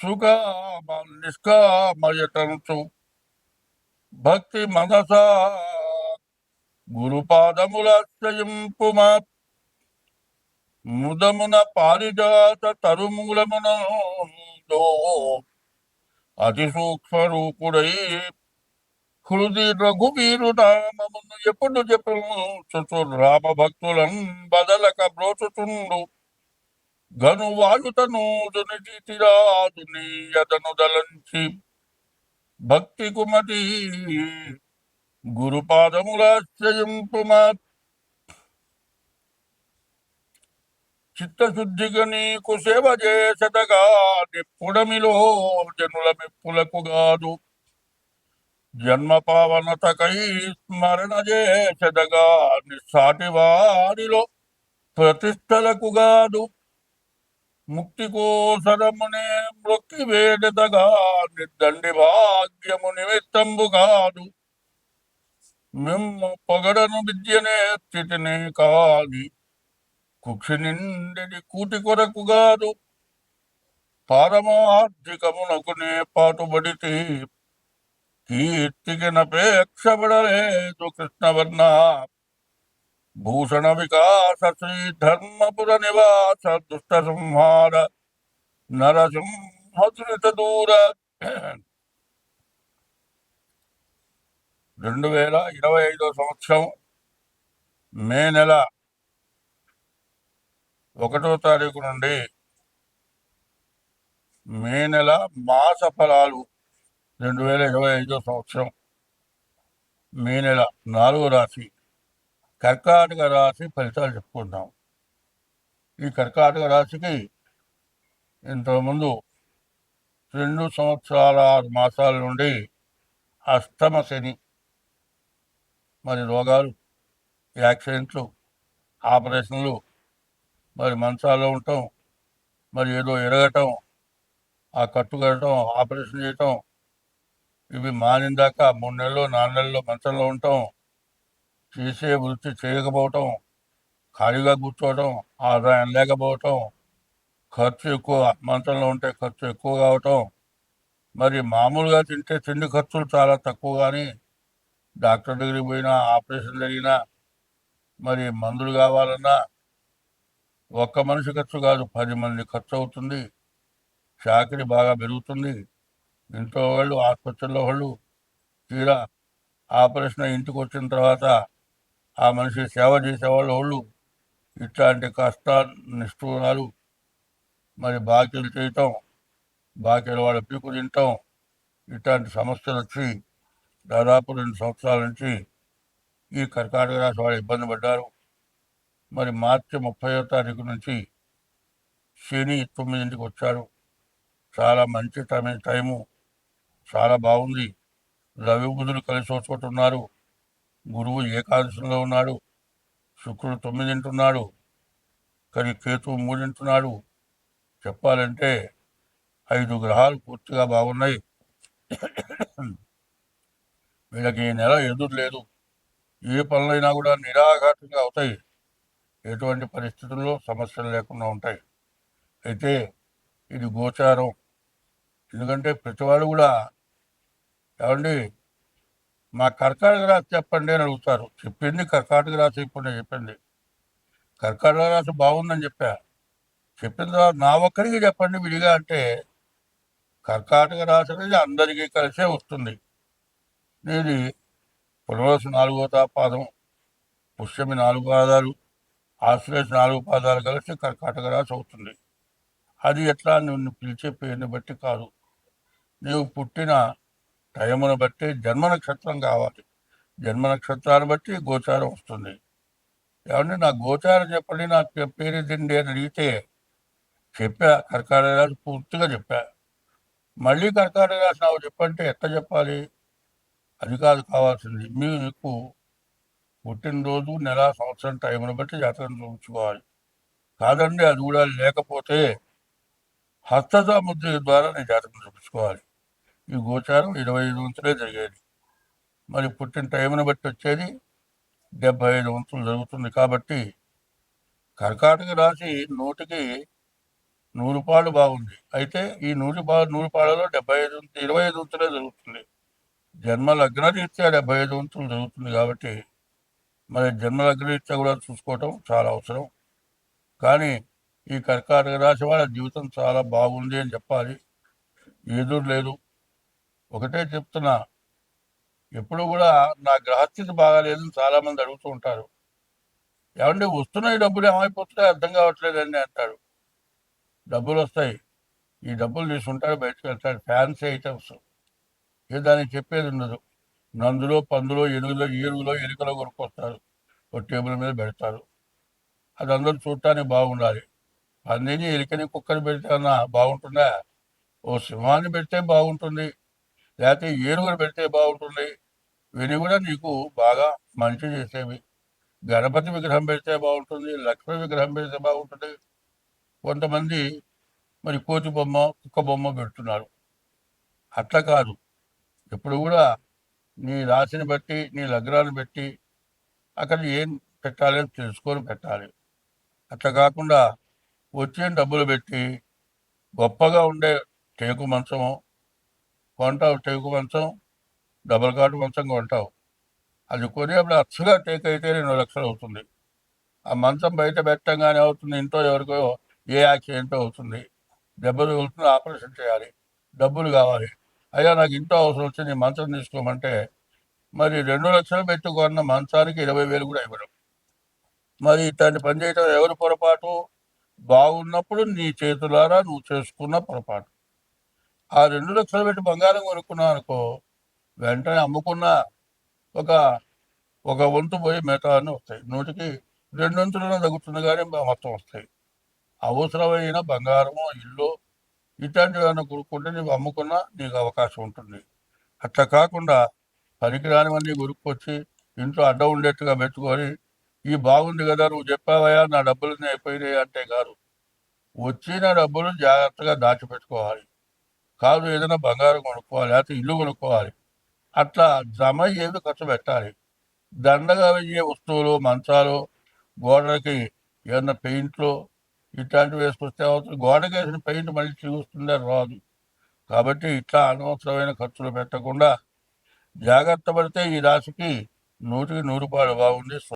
సుకామ నిష్కామయతంతు భక్తి మనసా గురుపాదములాశ్రయింపుమా. ముదమున పారిజాత తరుమూలమున అతి సూక్ష్మ రూపుడై హృది రఘువీరు నామమును ఎప్పుడు చెప్పు రామ భక్తులను బదలక బ్రోచుచుండు. గను వాయుతనూదుని యదను దలంచి భక్తి కుమతి గురుపాదములాశ్రయింపుమా చిత్తశుద్ధిగా నీకు సేవ చేసదగా నిప్పుడమిలో జనుల మెప్పులకు గాదు. జన్మ పావనతకై స్మరణ చేసదగా నిస్సాటి వారిలో ప్రతిష్టలకు గాదు. ముక్తి కోసరమునే మృక్కి వేడతగా నిద్దండి భాగ్యము నిమిత్తంబు కాదు. మిమ్ము పొగడను విద్యనే స్థితినే కాని కుక్షి నిండిని కూటి కొరకు కాదు. పారమార్థికమునకునే పాటుబడితే కీర్తికి నపేక్షపడలేదు కృష్ణవర్ణ. భూషణ వికాస శ్రీ ధర్మపుర నివాస దుష్ట సంహార నరసింహసునిత దూర రెండు వేల ఇరవై ఐదో సంవత్సరం మే నెల ఒకటో తారీఖు నుండి మే నెల మాస ఫలాలు రెండు వేల ఇరవై ఐదో సంవత్సరం మే నెల నాలుగో రాశి. కర్కాటక రాశి ఫలితాలు చెప్పుకుందాం. ఈ కర్కాటక రాశికి ఇంతకుముందు రెండు సంవత్సరాల ఆరు మాసాల నుండి అష్టమ శని మరి రోగాలు యాక్సిడెంట్లు ఆపరేషన్లు మరి మంచాల్లో ఉండటం మరి ఏదో ఎరగటం ఆ కట్టు కట్టడం ఆపరేషన్ చేయటం ఇవి మానిందాక మూడు నెలలు నాలుగు నెలలో మంచంలో ఉండటం చేసే వృత్తి చేయకపోవటం ఖాళీగా కూర్చోవటం ఆదాయం లేకపోవటం ఖర్చు ఎక్కువ మంచంలో ఉంటే ఖర్చు ఎక్కువ కావటం. మరి మామూలుగా తింటే తిండి ఖర్చులు చాలా తక్కువ కానీ డాక్టర్ దగ్గరికి పోయినా ఆపరేషన్ జరిగినా మరి మందులు కావాలన్నా ఒక్క మనిషి ఖర్చు కాదు పది మంది ఖర్చు అవుతుంది. చాకరీ బాగా పెరుగుతుంది. ఇంట్లో వాళ్ళు ఆసుపత్రిలో వాళ్ళు తీరా ఆపరేషన్ ఇంటికి వచ్చిన తర్వాత ఆ మనిషి సేవ చేసేవాళ్ళు వాళ్ళు ఇట్లాంటి కష్ట నిష్ఠూరాలు మరి బాకీలు చేయటం బాకీలు వాళ్ళ పీకు తింటాం ఇట్లాంటి సమస్యలు వచ్చి దాదాపు రెండు సంవత్సరాల నుంచి ఈ కర్కాటక రాశి వాళ్ళు ఇబ్బంది పడ్డారు. మరి మార్చి ముప్పయో తారీఖు నుంచి శని తొమ్మిదింటికి వచ్చారు. చాలా మంచి టైం టైము చాలా బాగుంది. రవి బుధులు కలిసి వచ్చుకుంటున్నారు గురువు ఏకాదశంలో ఉన్నాడు. శుక్రుడు తొమ్మిదింటున్నాడు కానీ కేతువు మూడింటున్నాడు చెప్పాలంటే ఐదు గ్రహాలు పూర్తిగా బాగున్నాయి. వీళ్ళకి ఈ నెల ఎదురు లేదు? ఏ పనులైనా కూడా నిరాఘాతంగా అవుతాయి. ఎటువంటి పరిస్థితుల్లో సమస్యలు లేకుండా ఉంటాయి. అయితే ఇది గోచారం. ఎందుకంటే ప్రతివాడు కూడా ఏమండి మా కర్కాటక రాశి చెప్పండి అని అడుగుతారు. చెప్పింది కర్కాటక రాశి ఇప్పుడు నేను చెప్పింది. కర్కాటక రాశి బాగుందని చెప్పా. చెప్పిన తర్వాత నా ఒక్కరికి చెప్పండి విడిగా అంటే కర్కాటక రాశి అనేది అందరికీ కలిసే వస్తుంది. ఇది పునర్వసు నాలుగో తాపాదం పుష్యమి నాలుగు పాదాలు ఆశ్లేష నాలుగు పాదాలు కలిసి కర్కాటక రాశి అవుతుంది. అది ఎట్లా నిన్ను పిలిచే పేరుని బట్టి కాదు. నీవు పుట్టిన టైమును బట్టి జన్మ నక్షత్రం కావాలి. జన్మ నక్షత్రాన్ని బట్టి గోచారం వస్తుంది. ఏమంటే నా గోచారం చెప్పండి నాకు చెప్పేది పేరు తిండి అని అడిగితే చెప్పా. కర్కాటక రాశి పూర్తిగా చెప్పా. మళ్ళీ కర్కాటక రాశి నాకు చెప్పంటే ఎట్లా చెప్పాలి? అది కాదు కావాల్సింది. మీకు పుట్టినరోజు నెల సంవత్సరం టైంను బట్టి జాతకం చూపించుకోవాలి. కాదండి అది కూడా లేకపోతే హస్తసాముద్రిక ద్వారా నేను జాతకం చూపించుకోవాలి. ఈ గోచారం ఇరవై ఐదు వంతులే జరిగేది. మరి పుట్టిన టైంను బట్టి వచ్చేది డెబ్బై ఐదు వంతులు జరుగుతుంది కాబట్టి కర్కాటక రాశి నూటికి నూరు పాలు బాగుంది. అయితే ఈ నూరు పా నూరు పాలలో డెబ్బై ఐదు ఇరవై ఐదు వంతులే జరుగుతుంది. జన్మ లగ్న రీత్యా డెబ్బై ఐదు వంతులు జరుగుతుంది కాబట్టి మరి జన్మ లగ్న రీత్యా కూడా చూసుకోవటం చాలా అవసరం. కానీ ఈ కర్కాటక రాశి వాళ్ళ జీవితం చాలా బాగుంది అని చెప్పాలి. ఎదురు లేదు. ఒకటే చెప్తున్నా. ఎప్పుడు కూడా నా గ్రహస్థితి బాగాలేదని చాలామంది అడుగుతూ ఉంటారు. ఏమంటే వస్తున్నాయి డబ్బులు ఏమైపోతున్నాయి అర్థం కావట్లేదండి అంటాడు డబ్బులు వస్తాయి. ఈ డబ్బులు తీసుకుంటాడు బయటకు వెళ్తాడు ఫ్యాన్సీ ఐటమ్స్. ఏ దానికి చెప్పేది ఉండదు. నందులో పందులో ఎనుగులో ఏనుగులో ఎలుకలో కొనుక్కొస్తారు. ఒక టేబుల్ మీద పెడతారు. అది అందరూ చూడటానికి బాగుండాలి. పందిని ఎలికని కుక్కని పెడితే అన్నా బాగుంటుందా? ఓ సింహాన్ని పెడితే బాగుంటుంది. లేకపోతే ఏనుగులు పెడితే బాగుంటుంది. ఇవన్నీ కూడా నీకు బాగా మంచి చేసేవి. గణపతి విగ్రహం పెడితే బాగుంటుంది లక్ష్మీ విగ్రహం పెడితే బాగుంటుంది. కొంతమంది మరి కోతి బొమ్మ కుక్క బొమ్మ పెడుతున్నారు. అట్లా కాదు. ఎప్పుడు కూడా నీ రాశిని బట్టి నీ లగ్నాన్ని బట్టి అక్కడ ఏం పెట్టాలి అని తెలుసుకొని పెట్టాలి. అట్లా కాకుండా వచ్చే డబ్బులు పెట్టి గొప్పగా ఉండే టేకు మంచము కొంటావు టేకు మంచం డబుల్ కాటు మంచం కొంటావు. అది కొనేప్పుడు అచ్చగా టేక్ అయితే రెండు లక్షలు అవుతుంది. ఆ మంచం బయట పెట్టంగానే అవుతుంది ఇంట్లో ఎవరికో ఏ యాక్సిడెంట్ అవుతుంది. దెబ్బలు అవుతుంది ఆపరేషన్ చేయాలి డబ్బులు కావాలి. అయ్యా నాకు ఇంట్లో అవసరం వచ్చి మంచం తీసుకోమంటే మరి రెండు లక్షలు పెట్టుకున్న మంచానికి ఇరవై వేలు కూడా ఇవ్వడం మరి ఇట్లాంటి పని చేయటం ఎవరి పొరపాటు? బాగున్నప్పుడు నీ చేతులారా నువ్వు చేసుకున్న పొరపాటు. ఆ రెండు లక్షలు పెట్టి బంగారం కొనుక్కున్నావు అనుకో వెంటనే అమ్ముకున్న ఒక ఒక వంతు పోయి మిగతా అన్నీ వస్తాయి. నూటికి రెండు తగ్గుతుంది కానీ మొత్తం వస్తాయి. అవసరమైన బంగారము ఇల్లు ఇట్లాంటివి ఏమైనా కొనుక్కుంటే నీవు అమ్ముకున్నా నీకు అవకాశం ఉంటుంది. అట్లా కాకుండా పనికిరానివన్నీ కొనుక్కొచ్చి ఇంట్లో అడ్డ ఉండేట్టుగా పెట్టుకొని ఈ బాగుంది కదా నువ్వు చెప్పావయ్యా నా డబ్బులు అయిపోయినాయి అంటే కాదు. వచ్చిన డబ్బులు జాగ్రత్తగా దాచిపెట్టుకోవాలి. కాదు ఏదైనా బంగారం కొనుక్కోవాలి లేకపోతే ఇల్లు కొనుక్కోవాలి. అట్లా జమ చేసి ఖర్చు పెట్టాలి. దండగా వెయ్యే వస్తువులు మంచాలు గోడలకి ఏదైనా పెయింట్లు ఇట్లాంటివి వేసుకొస్తే అవుతుంది గోడకి వేసిన పెయింట్ మళ్ళీ చూస్తుందే రాదు. కాబట్టి ఇట్లా అనవసరమైన ఖర్చులు పెట్టకుండా జాగ్రత్త పడితే ఈ రాశికి నూటికి నూరు రూపాయలు బాగుంది.